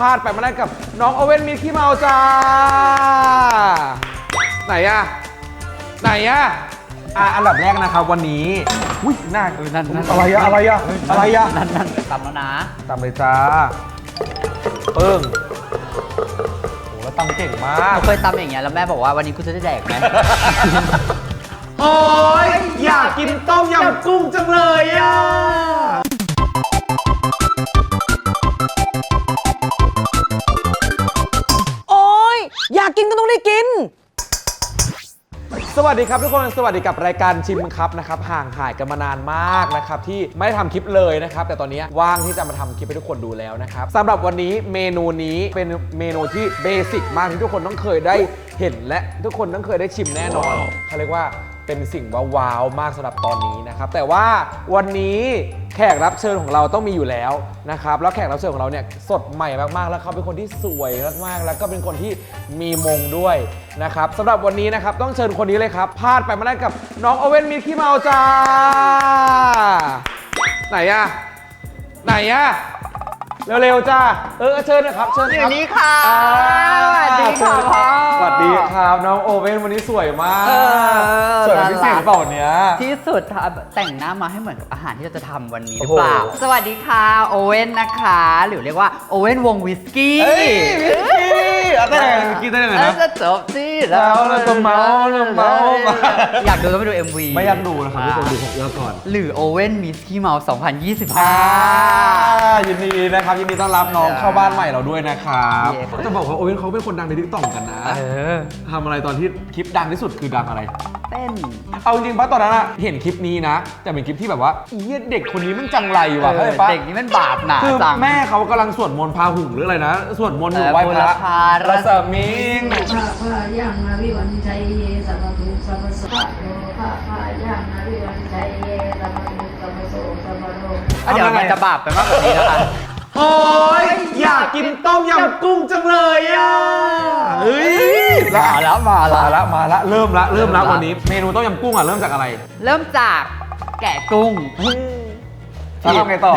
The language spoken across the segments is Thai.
พลาดไปไม่ได้กับน้องโอเว่นมีขี้เมาจ้า ไหนอะไหนอะอะอันดับแรกนะครับวันนี้อุ้ยหน้าเออนั่นนั่นอะไรอะอะไรอะอะไรอะนั่นนั่นตำแล้วนะตามเลยจ้าปึ้งโอ้แล้วตำเก่งมากเคยตำอย่างเงี้ยแล้วแม่บอกว่าวันนี้กูจะได้แดกไหม โอ้ยอยากกินต้มยำกุ้งจังเลยอะ สวัสดีครับทุกคนสวัสดีกับรายการชิมครับนะครับห่างหายกันมานานมากนะครับที่ไม่ได้ทำคลิปเลยนะครับแต่ตอนนี้ว่างที่จะมาทำคลิปให้ทุกคนดูแล้วนะครับสำหรับวันนี้เมนูนี้เป็นเมนูที่เบสิกมากที่ทุกคนต้องเคยได้เห็นและทุกคนต้องเคยได้ชิมแน่นอนเขาเรียกว่าเป็นสิ่งว้าวๆมากสำหรับตอนนี้นะครับแต่ว่าวันนี้ แขกรับเชิญของเราต้องมีอยู่แล้วนะครับ แล้วแขกรับเชิญของเราเนี่ยสดใหม่มากๆ แล้วเขาเป็นคนที่สวยมากๆ แล้วก็เป็นคนที่มีมงด้วยนะครับสำหรับวันนี้นะครับต้องเชิญคนนี้เลยครับพลาดไปไม่ได้กับน้องโอเว่นมีขี้เมาจ้า ไหนอะไหนอะ เร็วๆจ้าเออเชิญนะครับเชิญอยู่ครับนี่ค่ะอ่าสวัสดีค่ะพ่อ สวัสดีครับน้องโอเว่นวันนี้สวยมากเออ สวยเป็นพิเศษหรือเปล่าวันเนี้ย ที่สุดค่ะแต่งหน้ามาให้เหมือนกับอาหารที่เราจะทำวันนี้หโอ้รือโหเปล่าสวัสดีค่ะ โอเว่นนะคะ หรือเรียกว่าโอเว่นวงวิสกี้ เอ้ยวิสกี้ เอาแต่ไหนวิสกี้ได้ไหนแล้นะวจะจบสิแล้วเราจะเมาเราเมาอยากดูต้องไปดู MV ไม่อยากดูนะครับทุกคนดูของเอื้อก่อน หรือโอเว่นมิสกี้เมาอ่า2025 ยินดีนะครับยินดีต้อนรับน้องเข้าบ้านใหม่เราด้วยนะครับเย้ครับ จะบอกว่าโอเว่นเขาเป็นคนดังในทิกตอกกันนะเออทำอะไรตอนที่คลิปดังที่สุดคือดังอะไร เต้น เอาจริงๆปะตอนนั้นอะเห็นคลิปนี้นะ แต่เป็นคลิปที่แบบว่าอีเหี้ยเด็กคนนี้มันจังไรว่ะเข้าใจปะเด็กนี่มันบาปหนาคือจัง แม่เขากำลังสวดมนต์พาหุงหรืออะไรนะ สวดมนต์อยู่เออไหว้พระบุรพารัศมี มีงภาพายังอวิวันชัยเยสัพพทุสัพพสะโลภาพายังอวิวันชัยเยสัพพทุสัพพโสสัพพโลอะเดี๋ยวมันจะบาปไปมากกว่านี้นะคะ โอ้ยอยากกินต้มยำกุ้งจังเลยอะเฮ้ย มาแล้วมามาแล้วละมาละเริ่มละเริ่มละเริ่มละวันนี้ เมนูต้มยำกุ้งอะเริ่มจากอะไร เริ่มจากแกะกุ้ง แล้วทำไงต่อ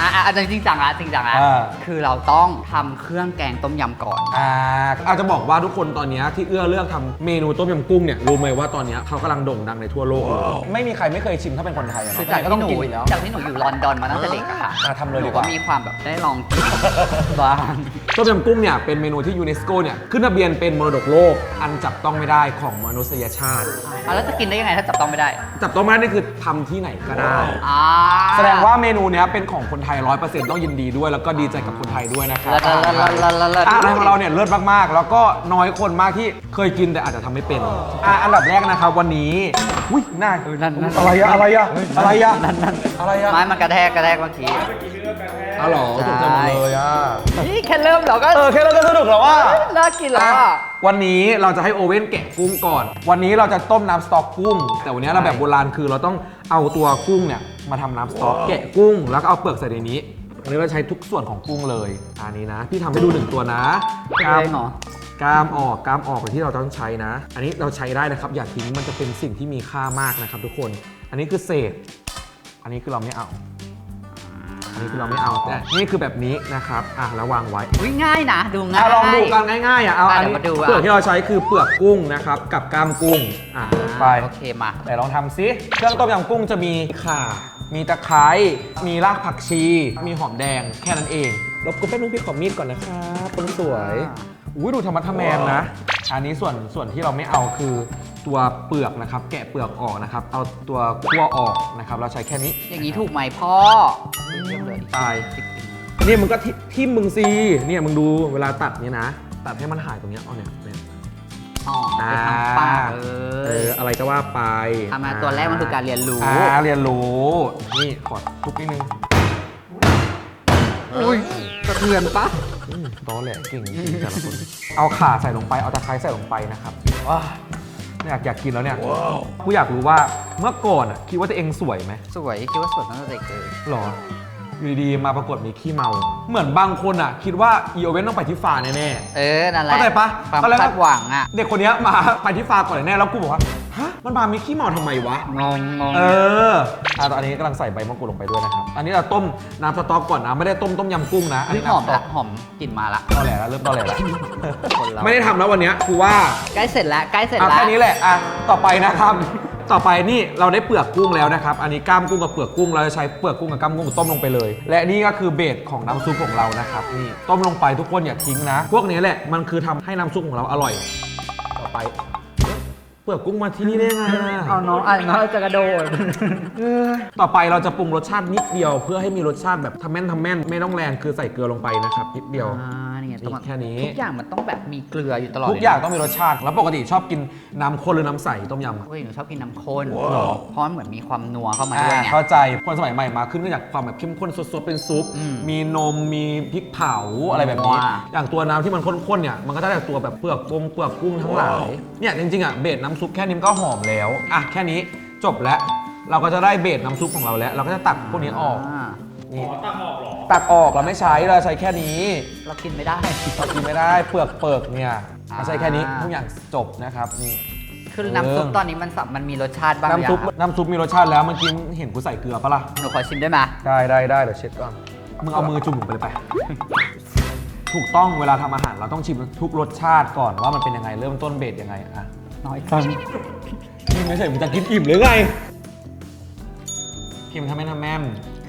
อะอะจริงจริงจังละจริงจังละอ่า คือเราต้องทำเครื่องแกงต้มยำก่อน อ่าอาจจะบอกว่าทุกคนตอนเนี้ยที่เอื้อเลือกทำเมนูต้มยำกุ้งเนี่ยรู้ไหมว่าตอนเนี้ยเขากำลังโด่งดังในทั่วโลกเลยไม่มีใครไม่เคยชิมถ้าเป็นคนไทยอะคือเนาะจากก็ที่ต้องหนูกินอยู่แล้ว จากที่หนูอยู่ลอนดอนมาตั้งแต่เด็กอะค่ะอะทำเลยหดีนูกก็ว่ามีความแบบได้ลองกินบ้าง ต้มยำกุ้งเนี่ยเป็นเมนูที่ยูเนสโกเนี่ยขึ้นทะเบียนเป็นมรดกโลก อันจับต้องไม่ได้ของมนุษยชาติ อะแล้วจะกินได้ยังไงถ้าจับต้องไม่ได้จับต้องไม่ได้นี่คือทำที่ไหนก็ได้ อ่าแสดงว่าเมนูเนี้ยเป็นของคนไทยร้อยเปอร์เซ็นต์ต้องยินดีด้วย แล้วก็ดีใจกับคนไทยด้วยนะครับเลิศเลิศเลิศเลิศเลิศเลิศอะไรของเราเนี่ยเลิศมากๆ แล้วก็น้อยคนมากที่เคยกินแต่อาจจะทำไม่เป็นอะอันดับแรกนะครับวันนี้อุ้ยหน้าเออนั่นนั่น อะไรอะอะไรอะอะไรอะนั่นนั่นอะไรอะไม้มันกระแทกกระแทกเมื่อกี้ อ๋อเหรอตกใจหมดเลยอะ เริ่มเราก็เออแค่เราก็สนุกแล้วว่า น่ากินแล้วอะวันนี้เราจะให้โอเว่นแกะกุ้งก่อน วันนี้เราจะต้มน้ำสต๊อกกุ้ง แต่วันนี้เราแบบโบราณคือเราต้องเอาตัวกุ้งเนี่ยมาทำน้ำสต๊อกแกะกุ้ง แล้วก็เอาเปลือกใส่ในนี้วันนี้เราใช้ทุกส่วนของกุ้งเลย อันนี้นะ พี่ทำให้ดูหนึ่งตัวนะเป็นไงหรอกล้ามออกกล้ามออกเป็นที่เราต้องใช้นะ อันนี้เราใช้ได้นะครับ อย่าทิ้งมันจะเป็นสิ่งที่มีค่ามากนะครับ ทุกคน อันนี้คือเศษ อันนี้คือเราไม่เอาอั นนี้คือเราไม่เอาแต่นี่คือแบบนี้นะครับอะแล้ววางไว้อุ๊ยง่ายนะดูง่าย อะลองดูกันง่ายๆอะเอาอะอันเดี๋นี้ยวมาดูอะ เปลือกที่เราใช้คือเปลือกกุ้งนะครับกับกล้ามกุ้งอะไป โอเคมา แต่ลองทำซิเครื่องต้มยำกุ้งจะมีข่า มีตะไคร้มีรากผักชี มีหอมแดงแค่นั้นเองรบกวนแป๊บนึงพี่ขอมีดก่อนนะครับคนสวย อุ้ยดูธรรมะทะแมงนะ อันนี้ส่วนส่วนที่เราไม่เอาคือ ตัวเปลือกนะครับ แกะเปลือกออกนะครับ เอาตัวคั่วออกนะครับ เราใช้แค่นี้อย่างนี้ถูกไหมพ่อเยี่ยมเลยตายเนี่ยมึงก็ทิทิมมึงซีเนี่ยมึงดูเวลาตัดเนี่ยนะ ตัดให้มันหายตรงเนี้ยเอาเนี่ยเนี่ย อ๋อไปทำปากเอเออออะไรก็ว่าไปทำมาตัวแรกมันคือการเรียนรู้อ่าเรียนรู้ นี่ขอทุกนิดนึงอุ้ยสะเทือนปะอืมตอแหลเก่งจริงแต่ละคน เอาข่าใส่ลงไป เอาตะไคร้ใส่ลงไปนะครับว้า อยากอยากกินแล้วเนี่ยกูอยากรู้ว่าเมื่อก่อนอะคิดว่าตัวเองสวยไหมสวยคิดว่าสวยตั้งแต่เด็กเลยหรออยู่ดีๆมาปรากฏมีขี้เมา เหมือนบางคนอะ คิดว่าอีโอเว่นต้องไปที่ฟ้าแน่ๆเออนั่นแหละเข้าใจปะความตอนแรกคาดหวังอะ เด็กคนเนี้ยมาไปที่ฟาร์มก่อนแน่แล้วกูบอกว่า ฮะมันมามีขี้เมาทำไมวะ งงงงเอออะตอนนี้กำลังใส่ใบมะกรูดลงไปด้วยนะครับ อันนี้เราต้มน้ำสต๊อกก่อนนะ ไม่ได้ต้มต้มยำกุ้งนะ อันนี่นี้หอมน้ำสต๊ละอกหอมกลิ่นมาละตอแหลแล้วเริ่มตอแหลแล้วคนเราไม่ได้ทำแล้ววันเนี้ยคือว่าใกล้เสร็จแล้วใกล้เสร็จเอาแล้วแค่นี้แหละอะต่อไปนะครับต่อไปนี่เราได้เปลือกกุ้งแล้วนะครับ อันนี้กล้ามกุ้งกับเปลือกกุ้งเราจะใช้เปลือกกุ้งกับกล้ามกุ้งต้มลงไปเลย และนี่ก็คือเบสของน้ำซุปของเรานะครับนี่ต้มลงไปทุกคนอย่าทิ้งนะ พวกนี้แหละมันคือทำให้น้ำซุปของเราอร่อย ต่อไป เปลือกกุ้งมาที่นี่ได้ไงอะเอาน้องอะน้องจะกระโดดต่อไปเราจะปรุงรสชาตินิดเดียว เพื่อให้มีรสชาติแบบทำแม่นทำแม่นไม่ต้องแรงคือใส่เกลือลงไปนะครับนิดเดียว อ่า นี่ไงต้องแค่นี้ ทุกอย่างมันต้องแบบมีเกลืออยู่ตลอดทุกอย่างต้องมีรสชาติ แล้วปกติชอบกินน้ำข้นหรือน้ำใสต้มยำอะเฮ้ยหนูชอบกินน้ำข้นเพราะมันเหมือนมีความนัวเข้ามาอ่าด้วยไงเข้าใจคนสมัยใหม่มาขึ้นก็จากความแบบเข้มข้นสดๆเป็นซุป อืมมีนมมีพริกเผาอะไรแบบนี้ ว้า อย่างตัวน้ำที่มันข้นๆเนี่ยมันก็จะได้ตัวแบบเปลือกกงเปลือกกุ้งทั้งหลาย เนี่ยจริงๆอะเบสน้ำซุปแค่นี้มันก็หอมแล้วอะแค่นี้จบแล้วเราก็จะได้เบสน้ำซุปของเราแล้ว เราก็จะตักพวกนี้ออกานี่ ตักออกเราไม่ใช้เราใช้แค่นี้เรากินไม่ได้ เรากินไม่ได้เปลือกเปิกเนี่ยอ่า เราใช้แค่นี้ทุกอย่างจบนะครับนี่ คือน้ำซุปเออ ตอนนี้มันสับมันมีรสชาติบ้างหรือน้ำซุปยังครับน้ำซุปมีรสชาติแล้วเมื่อกี้เห็นกูใส่เกลือปะล่ะหนูขอชิมได้ไหมได้ได้ได้เดี๋ยวเช็ดก่อนมึงเอามือจุ่มลงไปเลยไป ถูกต้องเวลาทำอาหารเราต้องชิมทุกรสชาติก่อนว่ามันเป็นยังไงเริ่มต้นเบสยังไงอะน้อยจังกินไม่ใช่มึงจะกินอิ่มหรือไงเค็มทำแม่นทำแม่น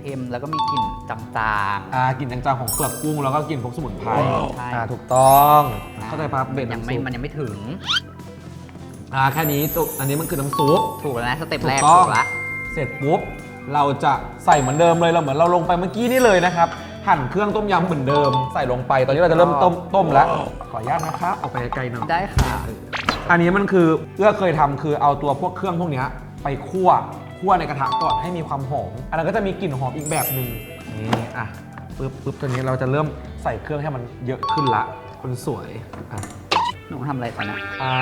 เค็มแล้วก็มีกลิ่นจางอ่ากลิ่นจางๆของเปลือกกุ้งแล้วก็กลิ่นพวกสมุนไพรใช่ อ่าถูกต้องๆเข้าใจปั๊บเบสยังน้ำไม่ ซุปมันยังไม่ถึง อ่าแค่นี้ตุอันนี้มันคือน้ำซุป ถูกแล้วนะ สเต็ปถูแรกกต้อถูงกแล้วเสร็จปุ๊บเราจะใส่เหมือนเดิมเลยเราเหมือนเราลงไปเมื่อกี้นี่เลยนะครับ หั่นเครื่องต้มยำเหมือนเดิม ใส่ลงไปตอนนี้เราจะเริ่มต้มต้มแล้ว ขออนุญาตนะครับออกไปไกลๆหน่อย ได้ค่ะ อันนี้มันคือเอื้อเคยทำคือเอาตัวพวกเครื่องพวกเนี้ยไปคั่ว คั่วในกระทะก่อนให้มีความหอม อันนั้นก็จะมีกลิ่นหอมอีกแบบหนึ่งนี่อะปึ๊บปึ๊บตัวนี้เราจะเริ่มใส่เครื่องให้มันเยอะขึ้นละ คนสวยอะหนูทำอะไรตอนนี้อ่า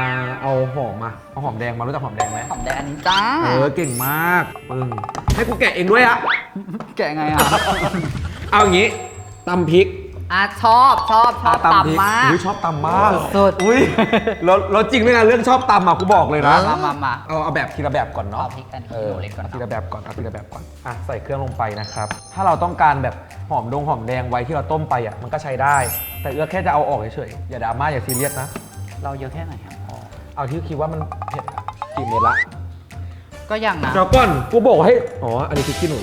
เอาหอมมาเอาหอมแดงมารู้จักหอมแดงไหมหอมแดงอันนี้จ้า เออเก่งมากปึ้งให้กูแกะเองด้วยอะแกะไงอะ เอาอย่างนี้ตำพริก อะชอบชอบชอบพริตำมาก อุ้ยชอบตำมากสุดๆอุ้ยแล้วแล้วจริงด้วยนะเรื่องชอบตำอะกูบอกเลยนะมามามาเอาเอาแบบทีละแบบก่อนเนาะเอาพริกอันนี้เออหนูเล็กก่อนเอาทีละแบบก่อนเอาทีละแบบก่อนอะใส่เครื่องลงไปนะครับ ถ้าเราต้องการแบบหอมดงหอมแดงไว้ที่เราต้มไปอะมันก็ใช้ได้ แต่เอื้อแค่จะเอาออกเฉยๆอย่าดราม่าอย่าซีเรียสนะ เราเยอะแค่ไหนครับพอเอาที่คิดว่ามันเผ็ดอะกี่เม็ดละก็ยังนะเดี๋ยวก่อนกูบอกให้อ๋ออันนี้พริกขี้หนู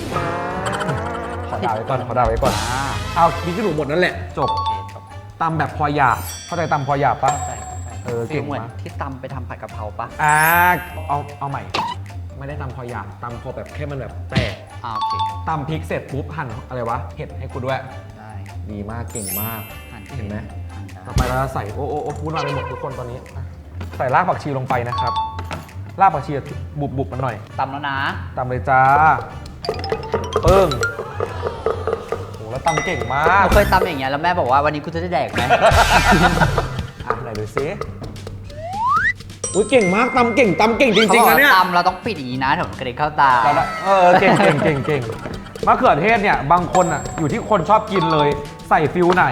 ขอดาวไว้ก่อนขอดาวไว้ก่อนอ่า เอาพริกขี้หนูหมดนั่นแหละ จบโอเคจบตำแบบพอหยาบเข้าใจตำพอหยาบปะเข้าใจเข้าใจเออเก่งฟีลเหมือนมาก ที่ตำไปทำผัดกะเพราปะอ่าเอาเอาใหม่ ไม่ได้ตำพอหยาบตำพอแบบแค่มันแบบแตกอ่าโอเคตำพริกเสร็จปุ๊บหั่นอะไรวะเห็ดให้กูด้วย ได้ดีมากเก่งมาก หั่นเห็นไหม หั่นได้ต่อไปเราจะใส่โอ้โอ้โอ้พูดมาไปหมดทุกคนตอนนี้อะใส่รากผักชีลงไปนะครับรากผักชีบุบบุบๆมันหน่อยตำแล้วนะตำเลยจ้าปึ้งโหแล้ว ตำเก่งมาหกนูเคยตำอย่างเงี้ยแล้วแม่บอกว่าวันนี้กูจะได้แดกไหม อะไหนดูซิอุ้ยเก่งมากตำเก่งตำเก่งจริงๆนะเนี่ย ขาบอกว่าตำเราต้องปิดอย่างนี้นะถึงกระเด็นเข้าตา เราได้เออเก่งเก่งเก่งเก่งมะเขือเทศเนี่ย บางคนอะอยู่ที่คนชอบกินเลย ใส่ฟิลไหน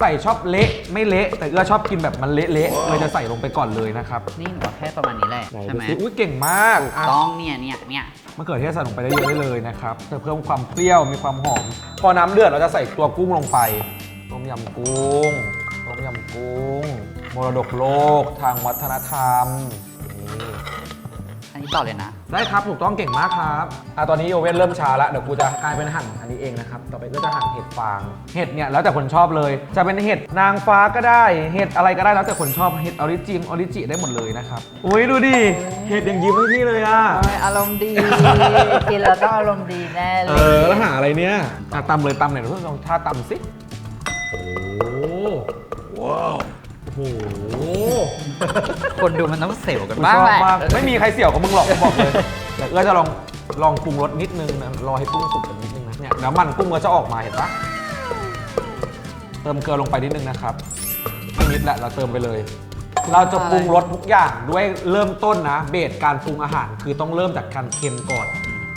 ใส่ชอบเละไม่เละ แต่เอื้อชอบกินแบบมันเละๆเลยจะใส่ลงไปก่อนเลยนะครับนี่หนูว่าแค่ประมาณนี้แหละ ใช่ไหมดูสิอุ้ยเก่งมากอะ ต้องเนี่ยเนี่ยเนี่ยมะเขือเทศใส่ลงไปได้เยอะได้เลยนะครับจะเพิ่มความเปรี้ยวมีความหอม พอน้ำเดือดเราจะใส่ตัวกุ้งลงไป ต้มยำกุ้ง ต้มยำกุ้ง มรดกโลกทางวัฒนธรรมนี่อั นนี้ต่อเลยนะ ได้ครับถูกต้องเก่งมากครับอะตอนนี้โอเว่นเริ่มช้าแล้วเดี๋ยวกูจะกลายเป็นหั่นอันนี้เองนะครับต่อไปก็จะหั่นเห็ดฟางเห็ดเนี่ยแล้วแต่คนชอบเลย จะเป็นเห็ดนางฟ้าก็ได้ เห็ดอะไรก็ได้แล้วแต่คนชอบเห็ดออริจินออริจิได้หมดเลยนะครับอุ้ยดูดิเห็ดยังยิ้มให้พี่เลยอะโอ้ยอารมณ์ดี กินแล้วต้องอารมณ์ดีแน่เลเอย อแล้วหาอะไรเนี่ยอะตำเลยตำหน่อยเดี๋ยวลองท่าตำสิโอ้ว้าวโอ้โห คนดูมันต้องเสียวกันกูบ้างชอบแหละมากไม่มีใครเสี่ยวกับมึงหรอกกูบอกเลยแต่เอื้อจะลองลองปรุงรสนิดนึงนะรอให้กุ้งสุกกันนิดนึงนะเนี่ยเดี๋ยวมันกุ้งก็จะออกมาเห็นปะเติมเกลือลงไปนิดนึงนะครับไม่นิดแหละเราเติมไปเลย เราจะปรุงรสทุกอย่างด้วยเริ่มต้นนะ เบสการปรุงอาหารคือต้องเริ่มจากการเค็มก่อน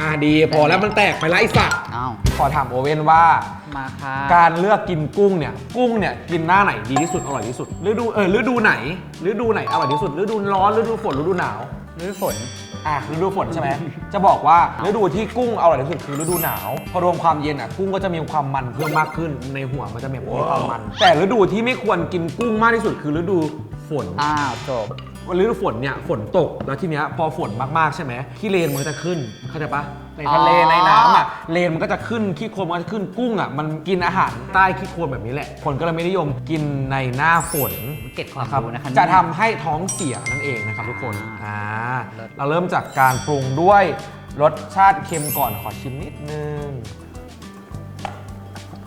อ่าดีพอแล้วมันแตกไปแล้วไอ้สัตว์เอ้าขอถามโอเว่นว่า มาค่ะการเลือกกินกุ้งเนี่ยกุ้งเนี่ยกินหน้าไหนดีที่สุดอร่อยที่สุดฤดูเออฤดูไหนฤดูไหนอร่อยที่สุดฤดูร้อนฤดูฝนฤดูหนาว ฤดูฝน อะฤดูฝนใช่ไหม จะบอกว่าฤดูที่กุ้งเอาอร่อยที่สุดคือฤดูหนาว พอรวมความเย็นอะกุ้งก็จะมีความมันเพิ่มมากขึ้นในหัวมันจะมีความมัน แต่ฤดูที่ไม่ควรกินกุ้งมากที่สุดคือฤดูฝน อ้าวจบวัน ฤดูฝนเนี่ยฝนตกแล้วทีเนี้ยพอฝนมากๆใช่ไหมขี้เลนมันก็จะขึ้นเข้าใจปะในทะเลอ๋อ ในน้ำอะเลนมันก็จะขึ้นขี้โคลนมันก็จะขึ้นกุ้งอะมันกินอาหารใต้ขี้โคลนแบบนี้แหละคนก็เลยไม่นิยมกินในหน้าฝน เก็บความนะครับรู้นะคะ จะทำให้ท้องเสียนั่นเองนะครับทุกคนอ่าอ่าเลิศ เราเริ่มจากการปรุงด้วยรสชาติเค็มก่อนขอชิมนิดนึง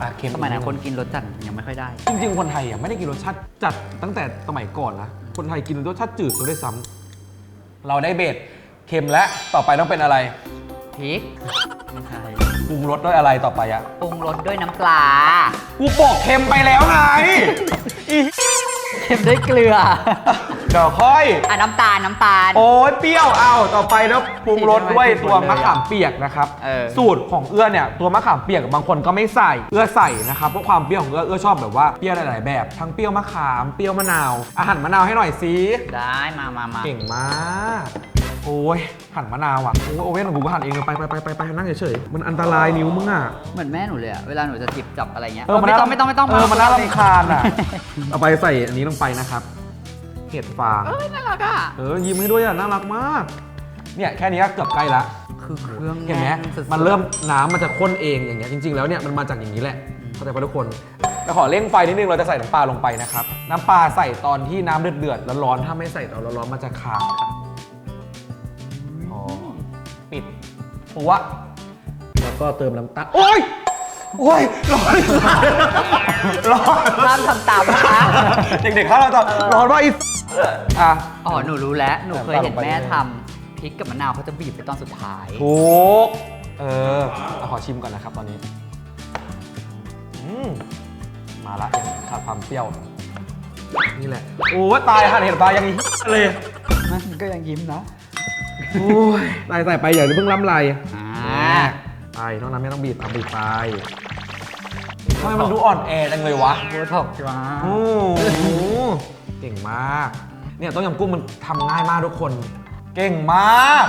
อะเค็มสมัยนั้นดงคนกินรสจัดยังไม่ค่อยได้ จริงๆ คนไทยอะไม่ได้กินรสชาติจัดตั้งแต่สมัยก่อนนะ คนไทยกินรสชาติจืดซะด้วยซ้ำเราได้เบสเค็มแล้วต่อไปต้องเป็นอะไรพริกไม่ใช่ปรุงรสด้วยอะไรต่อไปอะปรุงรสด้วยน้ำปลา กูบอกเค็มไปแล้วไงอีเค็มด้วยเกลือเดี๋ยวค่อย อะน้ำตาลน้ำตาล โอ้ยเปรี้ยวเอาต่อไปแล้วปรุงรสด้วยตัวมะขามเปียกนะครับเออ สูตรของเอื้อเนี่ยตัวมะขามเปียกบางคนก็ไม่ใส่เอื้อใส่นะครับเพราะความเปรี้ยวของเอื้อเอื้อชอบแบบว่าเปรี้ยวหลายๆแบบทั้งเปรี้ยวมะขามเปรี้ยวมะนาวอาหั่นมะนาวให้หน่อยสิได้มามามาเก่งมากโอ้ยหั่นมะนาวอะโอ้ยโอเว่นของกูก็หั่นเองเลยไปไปไปไปไปนั่งเฉยๆมันอันตรายนิ้วมึงอะ เหมือนแม่หนูเลยอะเวลาหนูจะจิบจับอะไรเงี้ยเออมันไม่น่าต้องไม่ต้องไม่ต้องเออมันน่ารำคาญอะ เอาไปใส่อันนี้ลงไปนะครับ เห็ดฟางเอ้ยน่ารักอะเออยิ้มให้ด้วยอะน่ารักมาก เนี่ยแค่นี้ก็เกือบใกล้ละคือเครื่องเห็นไหมแสุดๆ มันเริ่มน้ำมันจะข้นเองอย่างเงี้ยจริง ๆ แล้วเนี่ยมันมาจากอย่างนี้แหละเข้าใจป่ะทุกคนแล้วขอเร่งไฟนิดนึงเราจะใส่น้ำปลาลงไปนะครับ น้ำปลาใส่ตอนที่น้ำเดือดๆแล้วร้อนถ้าไม่ใส่ตอนร้อนๆมันจะขาดครับอ๋อปิดปัวแล้วก็เติมน้ำตาลโอ้ย โอ้ยร้อนร้อนห้ามทำตามนะคะเด็กๆถ้าเราจะร้อนว่าอีอะอ๋อหนูรู้แล้วหนูเคยเห็นน้ำตาลลงไปแม่ทำพริกกับมะนาวเขาจะบีบไปตอนสุดท้ายถูกเออเอาขอชิมก่อนนะครับตอนนี้อืมมาละขาดความเปรี้ยวนี่แหละโอ้ตายค่ะเห็นปลายังนี้เลยมันก็ยังยิ้มนะโอ้ยตายใส่ไปอย่าเพิ่งล้ำลายอ่า ไปนอกนั้นไม่ต้องบีบเอาบีบไปทำไมมันดูอ่อนแอจังเลยวะโบท็อกจ้าโอ้โหเก่งมาก เนี่ยต้มยำกุ้งมันทำง่ายมากทุกคน เก่งมาก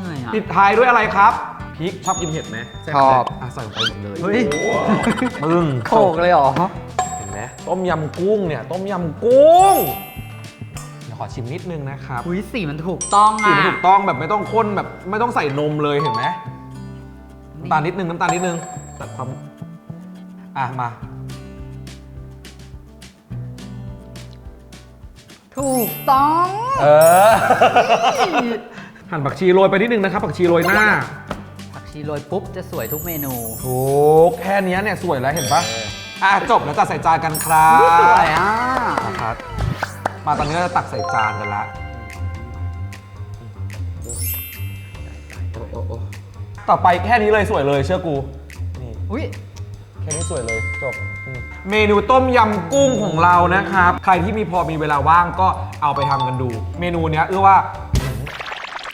เหนื่อยอะปิดท้ายด้วยอะไรครับพริกชอบกินเผ็ดไหมแซ่ไหมชอบอะใส่ลงไปหมดเลยเฮ้ยปึ้งโขกเลยเหรอเห็นไหมต้มยำกุ้งเนี่ยต้มยำกุ้งเดี๋ยวขอชิมนิดนึงนะครับ อุ้ยสีมันถูกต้องสีอะ มันถูกต้องแบบไม่ต้องข้นแบบไม่ต้องใส่นมเลยเห็นไหม น้ำตาลนิดนึงน้ำตาลนิดนึงตัดความอะมา ถูกต้อง เออ หั่นผักชีโรยไปนิดนึงนะครับผักชีโรยหน้าผักชีโรยปุ๊บจะสวยทุกเมนู ถูกแค่เนี้ยเนี่ยสวยแล้วเห็นปะอะจบแล้วจะใส่จานกันครับสวยอะ นะครับมาตอนนี้เราจะตักใส่จานกันละโอ้โอ้โอ้ ต่อไปแค่นี้เลยสวยเลยเชื่อกู นี่อุ้ยแค่นี้สวยเลยจบอืมเมนูต้มยำกุ้งของเรานะครับ ใครที่มีพอมีเวลาว่างก็เอาไปทำกันดู เมนูเนี้ยเอื้อว่า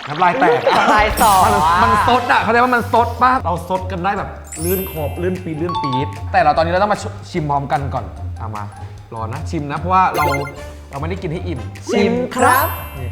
น้ำลายแตกน้ำลายสอมันอะมันซดอะ เขาใจว่ามันซดป่ะเราซดกันได้แบบลื่นขอบลื่นปีดลื่นปีดแต่เราตอนนี้เราต้องมาชิมพร้อมกันก่อนเอามารอนะชิมนะ เพราะว่าเราเราไม่ได้กินให้อิ่มชิมครับนี่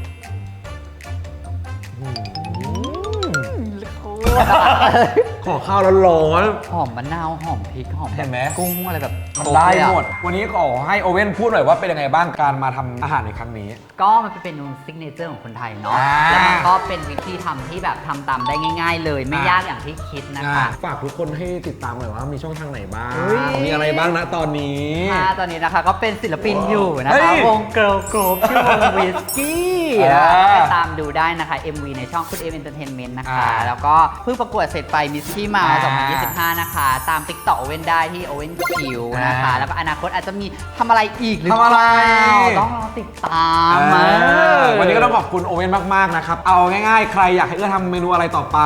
ハハハハ! ขอข้าวร้อนหอมมะนาวหอมพริกหอมเห็นไหม กุ้งอะไรแบบๆมันครบได้เลยอะหมด วันนี้ขอให้โอเว่นพูดหน่อยว่าเป็นยังไงบ้างการมาทำอาหารในครั้งนี้ ก็มันเป็นเมนูซิกเนเจอร์ของคนไทยเนาะอ่าแล้วมันก็เป็นวิธีทำที่แบบทำตามได้ง่าย ๆ เลยไม่อ่าย ยากอย่างที่คิดนะคะ ฝากทุกคนให้ติดตามหน่อยว่ามีช่องทางไหนบ้าง เฮ้ย มีอะไรบ้างนะตอนนี้ ค่ะตอนนี้นะคะก็เป็นศิลปินอยู่นะเฮ้คะ ยวงเกิร์ลกรุ๊ปชื่อวงวิสกี้อ่าไปตามดูได้นะคะ MV ในช่องคุณเอ e เ t นเตอร์เทนเมนต์นะคะ อ่าแล้วก็เพิ่งประกวดเสร็จไปมิสซี่มาอ่า2025 นะคะ ตาม t ิ k t o k โอเว่นได้ที่โอเว่นคิวนะคะอ่าแล้วก็อนาคตอาจจะมีทำอะไรอีกหรือทำอะไรเปล่าต้องรอติดตามเออเออวันนี้ก็ต้องขอบคุณโอเว่นมากๆนะครับ เอาง่ายๆ ใครอยากให้เอื้อทำเมนูอะไรต่อไป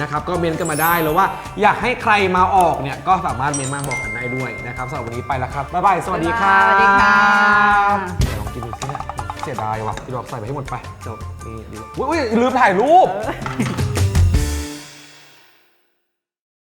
นะครับ ก็เมนกันมาได้หรือว่าอยากให้ใครมาออกเนี่ย ก็สามารถเมนมาบอกกันได้ด้วยนะครับสำหรับวันนี้ไปแล้วครับ บ๊ายบาย สวัสดีครับสวัสดีค่ะ เดี๋ยวลองกินดูสิเนี่ยเสียดายว่ะพี่ดอกใส่ไปให้หมดไปจบนี่ดีอุ้ยอุ้ยลืมถ่ายรูปเ